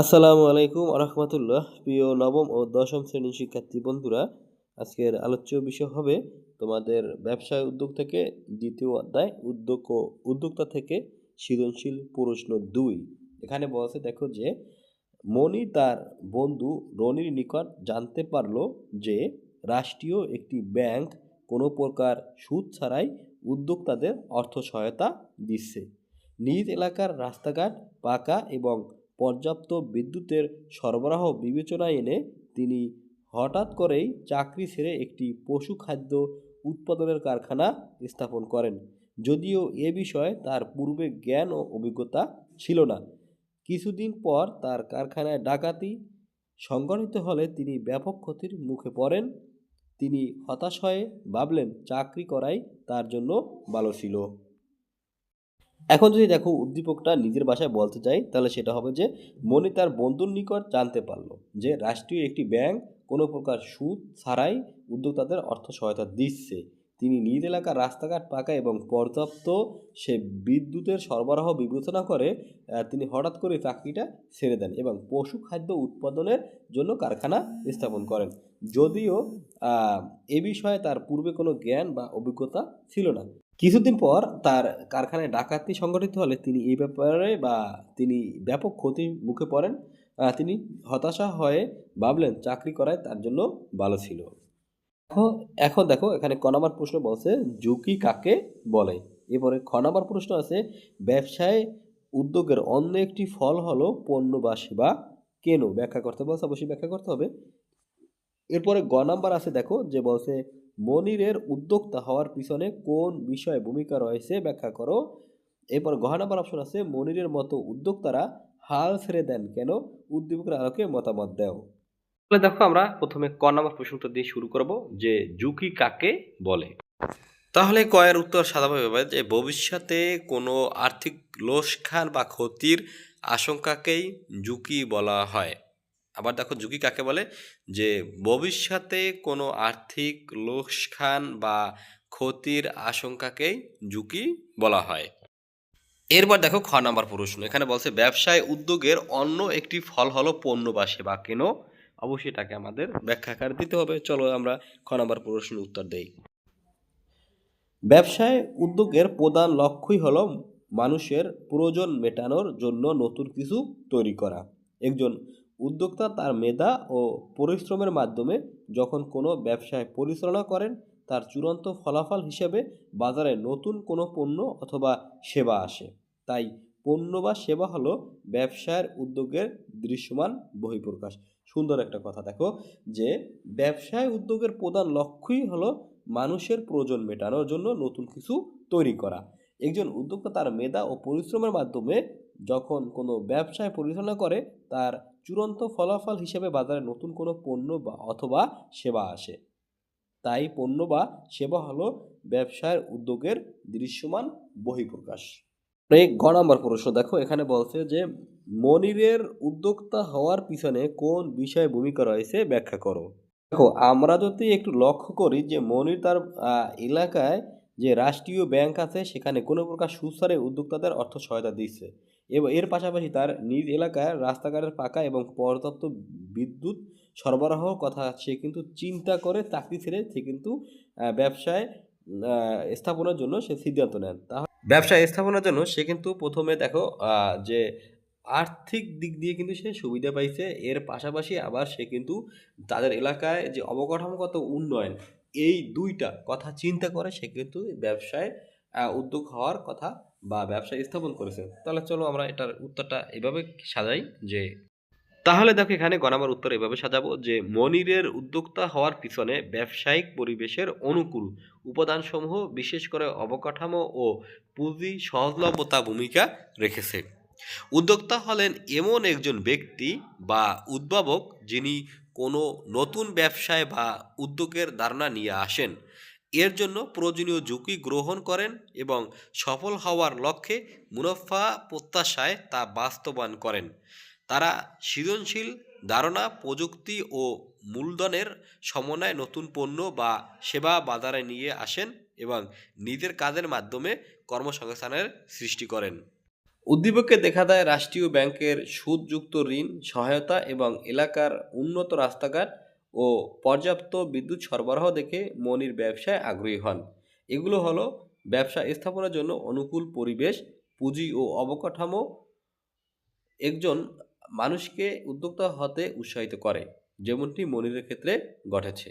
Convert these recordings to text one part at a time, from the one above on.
আসসালামু আলাইকুম আরহামতুল্লাহ। প্রিয় নবম ও দশম শ্রেণির শিক্ষার্থী বন্ধুরা, আজকের আলোচ্য বিষয় হবে তোমাদের ব্যবসায় উদ্যোগ থেকে দ্বিতীয় অধ্যায়, উদ্যোগ ও উদ্যোক্তা থেকে সৃজনশীল প্রশ্ন দুই। এখানে বলছে দেখো যে মনি তার বন্ধু রনির নিকট জানতে পারল যে, রাষ্ট্রীয় একটি ব্যাংক কোনো প্রকার সুদ ছাড়াই উদ্যোক্তাদের অর্থ সহায়তা দিচ্ছে। নিজ এলাকার রাস্তাঘাট পাকা এবং পর্যাপ্ত বিদ্যুতের সরবরাহ বিবেচনায় এনে তিনি হঠাৎ করেই চাকরি ছেড়ে একটি পশু খাদ্য উৎপাদনের কারখানা স্থাপন করেন। যদিও এ বিষয়ে তার পূর্বে জ্ঞান ও অভিজ্ঞতা ছিল না। কিছুদিন পর তার কারখানায় ডাকাতি সংগঠিত হলে তিনি ব্যাপক ক্ষতির মুখে পড়েন। তিনি হতাশ হয়ে ভাবলেন, চাকরি করাই তার জন্য ভালো ছিল। এখন যদি দেখো উদ্দীপকটা নিজের ভাষায় বলতে চাই, তাহলে সেটা হবে যে, মনি তার বন্ধুর নিকট জানতে পারল যে, রাষ্ট্রীয় একটি ব্যাংক কোনো প্রকার সুদ ছাড়াই উদ্যোক্তাদের অর্থ সহায়তা দিচ্ছে। তিনি নিজ এলাকার রাস্তাঘাট পাকা এবং পর্যাপ্ত সে বিদ্যুতের সরবরাহ বিবেচনা করে তিনি হঠাৎ করে চাকরিটা ছেড়ে দেন এবং পশু খাদ্য উৎপাদনের জন্য কারখানা স্থাপন করেন। যদিও এ বিষয়ে তার পূর্বে কোনো জ্ঞান বা অভিজ্ঞতা ছিল না। কিছুদিন পর তার কারখানায় ডাকাতি সংগঠিত হলে তিনি এই ব্যাপারে বা তিনি ব্যাপক ক্ষতির মুখে পড়েন। তিনি হতাশা হয়ে ভাবলেন চাকরি করায় তার জন্য ভালো ছিল। এখন দেখো, এখানে ক নম্বর প্রশ্ন বলছে, ঝুঁকি কাকে বলে? এরপরে খ নম্বর প্রশ্ন আছে, ব্যবসায় উদ্যোগের অন্য একটি ফল হলো পণ্য বা সেবা কেন? ব্যাখ্যা করতে বলছে, অবশ্যই ব্যাখ্যা করতে হবে। এরপরে গ নাম্বার আছে, দেখো, যে বলছে মনিরের উদ্যোক্তা হওয়ার পিছনে কোন বিষয়ে ভূমিকা রয়েছে ব্যাখ্যা করো। এরপর গহ নাম্বার অপশন আছে মনিরের মতো উদ্যোক্তারা হাল ছেড়ে দেন কেন? উদ্দীপকের আলোকে মতামত দাও। তাহলে দেখো আমরা প্রথমে ক নাম্বার প্রশ্নটা দিয়ে শুরু করব যে ঝুঁকি কাকে বলে? তাহলে কয়ের উত্তর সাধারণভাবে যে ভবিষ্যতে কোনো আর্থিক লোকসান বা ক্ষতির আশঙ্কাকেই ঝুঁকি বলা হয়। আবার দেখো ঝুঁকি কাকে বলে? যে ভবিষ্যতে কোনো আর্থিক লোকসান বা ক্ষতির আশঙ্কাকেই ঝুঁকি বলা হয়। এরপর দেখো খ নাম্বার প্রশ্ন, এখানে বলছে ব্যবসায় উদ্যোগের অন্য একটি ফল হলো পণ্য বা সেবা কেন? অবশ্যই এটাকে আমাদের ব্যাখ্যাকার দিতে হবে। চলো আমরা খ নাম্বার প্রশ্নের উত্তর দেই। ব্যবসায় উদ্যোগের প্রধান লক্ষ্যই হলো মানুষের প্রয়োজন মেটানোর জন্য নতুন কিছু তৈরি করা। একজন উদ্যোক্তা তার মেধা ও পরিশ্রমের মাধ্যমে যখন কোনো ব্যবসায় পরিচালনা করেন, তার চূড়ান্ত ফলাফল হিসেবে বাজারে নতুন কোনো পণ্য অথবা সেবা আসে। তাই পণ্য বা সেবা হলো ব্যবসায়ের উদ্যোগের দৃশ্যমান বহিঃপ্রকাশ। সুন্দর একটা কথা দেখো যে, ব্যবসায় উদ্যোগের প্রধান লক্ষ্যই হলো মানুষের প্রয়োজন মেটানোর জন্য নতুন কিছু তৈরি করা। একজন উদ্যোক্তা তার মেধা ও পরিশ্রমের মাধ্যমে যখন কোনো ব্যবসায় পরিচালনা করে, তার চূড়ান্ত ফলাফল হিসেবে বাজারে নতুন কোনো পণ্য বা অথবা সেবা আসে। তাই পণ্য বা সেবা হলো ব্যবসায়ের উদ্যোগের দৃশ্যমান বহিঃপ্রকাশ। গ নম্বর প্রশ্ন, দেখো, এখানে বলছে যে, মনিরের উদ্যোক্তা হওয়ার পিছনে কোন বিষয়ে ভূমিকা রয়েছে ব্যাখ্যা করো। দেখো, আমরা যদি একটু লক্ষ্য করি যে, মনির তার এলাকায় যে রাষ্ট্রীয় ব্যাংক আছে, সেখানে কোনো প্রকার সুসারে উদ্যোক্তাদের অর্থ সহায়তা দিচ্ছে। এবং এর পাশাপাশি তার নিজ এলাকায় রাস্তাঘাটের পাকা এবং পর্যাপ্ত বিদ্যুৎ সরবরাহ কথা সে কিন্তু চিন্তা করে চাকরি ছেড়ে সে কিন্তু ব্যবসায় স্থাপনের জন্য সে সিদ্ধান্ত নেন। তাহলে ব্যবসা স্থাপনের জন্য সে কিন্তু প্রথমে দেখো যে আর্থিক দিক দিয়ে কিন্তু সে সুবিধা পাইছে। এর পাশাপাশি আবার সে কিন্তু তাদের এলাকায় যে অবকাঠামোগত উন্নয়ন, এই দুইটা কথা চিন্তা করে সে কিন্তু ব্যবসায় উদ্যোগ হওয়ার কথা বা ব্যবসা স্থাপন করেছে তাহলে চলো আমরা এটার উত্তরটা এভাবে সাজাই যে, তাহলে দেখো এখানে গণামার উত্তর এভাবে সাজাবো যে, মনিরের উদ্যোক্তা হওয়ার পিছনে ব্যবসায়িক পরিবেশের অনুকূল উপাদানসমূহ বিশেষ করে অবকাঠামো ও পুঁজি সহজলভ্যতা ভূমিকা রেখেছে। উদ্যোক্তা হলেন এমন একজন ব্যক্তি বা উদ্ভাবক যিনি কোনো নতুন ব্যবসায় বা উদ্যোগের ধারণা নিয়ে আসেন। এর জন্য প্রয়োজনীয় ঝুঁকি গ্রহণ করেন এবং সফল হওয়ার লক্ষ্যে মুনাফা প্রত্যাশায় তা বাস্তবায়ন করেন। তারা সৃজনশীল ধারণা, প্রযুক্তি ও মূলধনের সমন্বয়ে নতুন পণ্য বা সেবা বাজারে নিয়ে আসেন এবং নিজের কাজের মাধ্যমে কর্মসংস্থানের সৃষ্টি করেন। উদ্দীপকে দেখা দেয় রাষ্ট্রীয় ব্যাংকের সুদযুক্ত ঋণ, সহায়তা এবং এলাকার উন্নত রাস্তাঘাট ও পর্যাপ্ত বিদ্যুৎ সরবরাহ দেখে মনির ব্যবসায় আগ্রহী হন। এগুলো হলো ব্যবসা স্থাপনের জন্য অনুকূল পরিবেশ, পুঁজি ও অবকাঠামো একজন মানুষকে উদ্যোক্তা হতে উৎসাহিত করে, যেমনটি মনিরের ক্ষেত্রে ঘটেছে।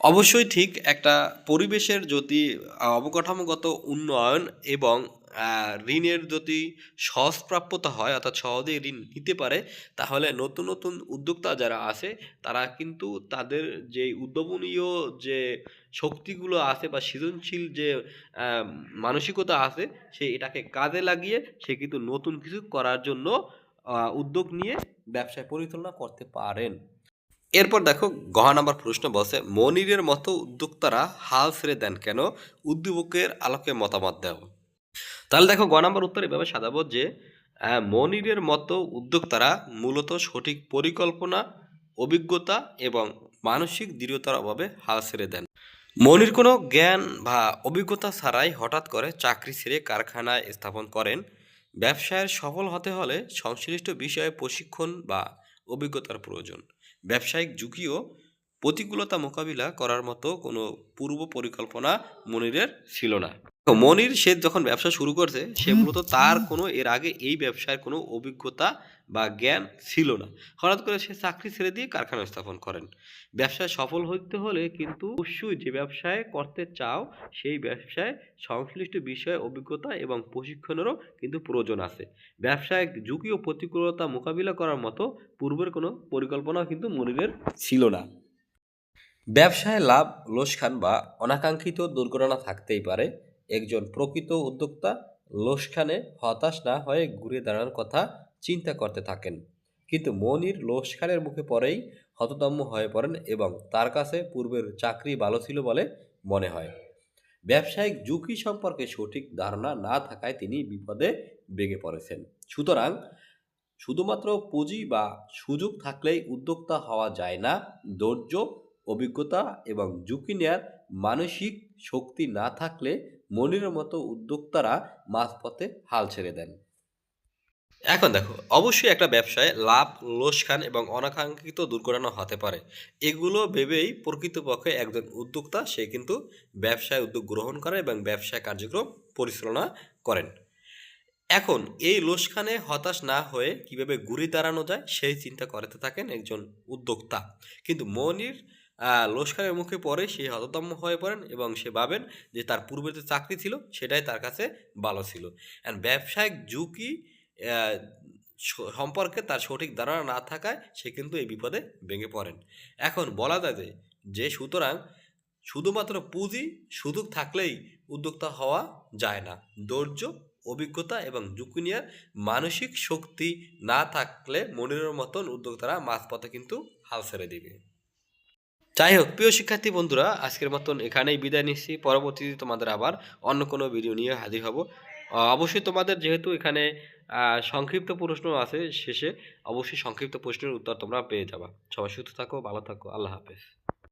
অবশ্যই ঠিক একটা পরিবেশের যদি অবকাঠামোগত উন্নয়ন এবং ঋণের যদি সহজপ্রাপ্যতা হয়, অর্থাৎ সহজেই ঋণ নিতে পারে, তাহলে নতুন নতুন উদ্যোক্তা যারা আছে, তারা কিন্তু তাদের যে উদ্ভাবনীয় যে শক্তিগুলো আছে বা সৃজনশীল যে মানসিকতা আছে, সে এটাকে কাজে লাগিয়ে সে কিন্তু নতুন কিছু করার জন্য উদ্যোগ নিয়ে ব্যবসায় পরিচালনা করতে পারেন। এরপর দেখো গহা নাম্বার প্রশ্ন বলছে, মনিরের মতো উদ্যোক্তারা হাল ছেড়ে দেন কেন? উদ্যোগের আলোকে মতামত দাও। তাহলে দেখো গ নাম্বার উত্তর এভাবে সাজাবো যে মনিরের মতো উদ্যোক্তারা মূলত সঠিক পরিকল্পনা, অভিজ্ঞতা এবং মানসিক দৃঢ়তার অভাবে হাল ছেড়ে দেন। মনির কোনো জ্ঞান বা অভিজ্ঞতা ছাড়াই হঠাৎ করে চাকরি ছেড়ে কারখানায় স্থাপন করেন। ব্যবসায়ের সফল হতে হলে সংশ্লিষ্ট বিষয়ে প্রশিক্ষণ বা অভিজ্ঞতার প্রয়োজন। ব্যবসায়িক ঝুঁকিও প্রতিকূলতা মোকাবিলা করার মতো কোনো পূর্ব পরিকল্পনা মনিরের ছিল না। তো মনির সে যখন ব্যবসা শুরু করছে সে মূলত তার কোনো এর আগে এই ব্যবসায় কোনো অভিজ্ঞতা বা জ্ঞান ছিল না। হঠাৎ করে সে চাকরি ছেড়ে দিয়ে কারখানা স্থাপন করেন। ব্যবসায় সফল হতে হলে কিন্তু অবশ্যই যে ব্যবসায় করতে চাও সেই ব্যবসায় সংশ্লিষ্ট বিষয়ে অভিজ্ঞতা এবং প্রশিক্ষণেরও কিন্তু প্রয়োজন আছে। ব্যবসায় ঝুঁকি ও প্রতিকূলতা মোকাবিলা করার মতো পূর্বের কোনো পরিকল্পনা কিন্তু মনিরের ছিল না। ব্যবসায় লাভ লোসখান বা অনাকাঙ্ক্ষিত দুর্ঘটনা থাকতেই পারে। একজন প্রকৃত উদ্যোক্তা লোসখানে হতাশ না হয়ে ঘুরে দাঁড়ানোর কথা চিন্তা করতে থাকেন। কিন্তু মনির লোসখানের মুখে পড়েই হতদম্য হয়ে পড়েন এবং তার কাছে পূর্বের চাকরি ভালো ছিল বলে মনে হয়। ব্যবসায়িক ঝুঁকি সম্পর্কে সঠিক ধারণা না থাকায় তিনি বিপদে ভেঙে পড়েছেন। সুতরাং শুধুমাত্র পুঁজি বা সুযোগ থাকলেই উদ্যোক্তা হওয়া যায় না। ধৈর্য, অভিজ্ঞতা এবং ঝুঁকি নেয়ার মানসিক শক্তি না থাকলে মনিরের মতো উদ্যোক্তারা মাঝপথে হাল ছেড়ে দেন। এখন দেখো, অবশ্যই একটা ব্যবসায় লাভ লোসখান এবং অনাকাঙ্ক্ষিত দুর্ঘটনা হতে পারে। এগুলো ভেবেই প্রকৃতপক্ষে একজন উদ্যোক্তা, সে কিন্তু ব্যবসায় উদ্যোগ গ্রহণ করে এবং ব্যবসায় কার্যক্রম পরিচালনা করেন। এখন এই লোসখানে হতাশ না হয়ে কীভাবে ঘুরে দাঁড়ানো যায়, সেই চিন্তা করতে থাকেন একজন উদ্যোক্তা। কিন্তু মনির লোসখানের মুখে পড়ে, সে হতদম্য হয়ে পড়েন এবং সে ভাবেন যে তার পূর্বে যে চাকরি ছিল, সেটাই তার কাছে ভালো ছিল। অ্যান্ড ব্যবসায়িক ঝুঁকি সম্পর্কে তার সঠিক ধারণা না থাকায় সে কিন্তু এই বিপদে ভেঙে পড়েন। এখন বলা যায় যে যে সুতরাং শুধুমাত্র পুঁজি সুযোগ থাকলেই উদ্যোক্তা হওয়া যায় না। ধৈর্য, অভিজ্ঞতা এবং ঝুঁকি নেওয়ার মানসিক শক্তি না থাকলে মনিরের মতন উদ্যোক্তারা মাঝপথে কিন্তু হাল ছেড়ে দিবে। যাই হোক প্রিয় শিক্ষার্থী বন্ধুরা, আজকের মতন এখানেই বিদায় নিচ্ছি। পরবর্তীতে তোমাদের আবার অন্য কোনো ভিডিও নিয়ে হাজির হব। অবশ্যই তোমাদের যেহেতু এখানে সংক্ষিপ্ত প্রশ্ন আছে শেষে, অবশ্যই সংক্ষিপ্ত প্রশ্নের উত্তর তোমরা পেয়ে যাবা। সবাই সুস্থ থাকো, ভালো থাকো, আল্লাহ হাফেজ।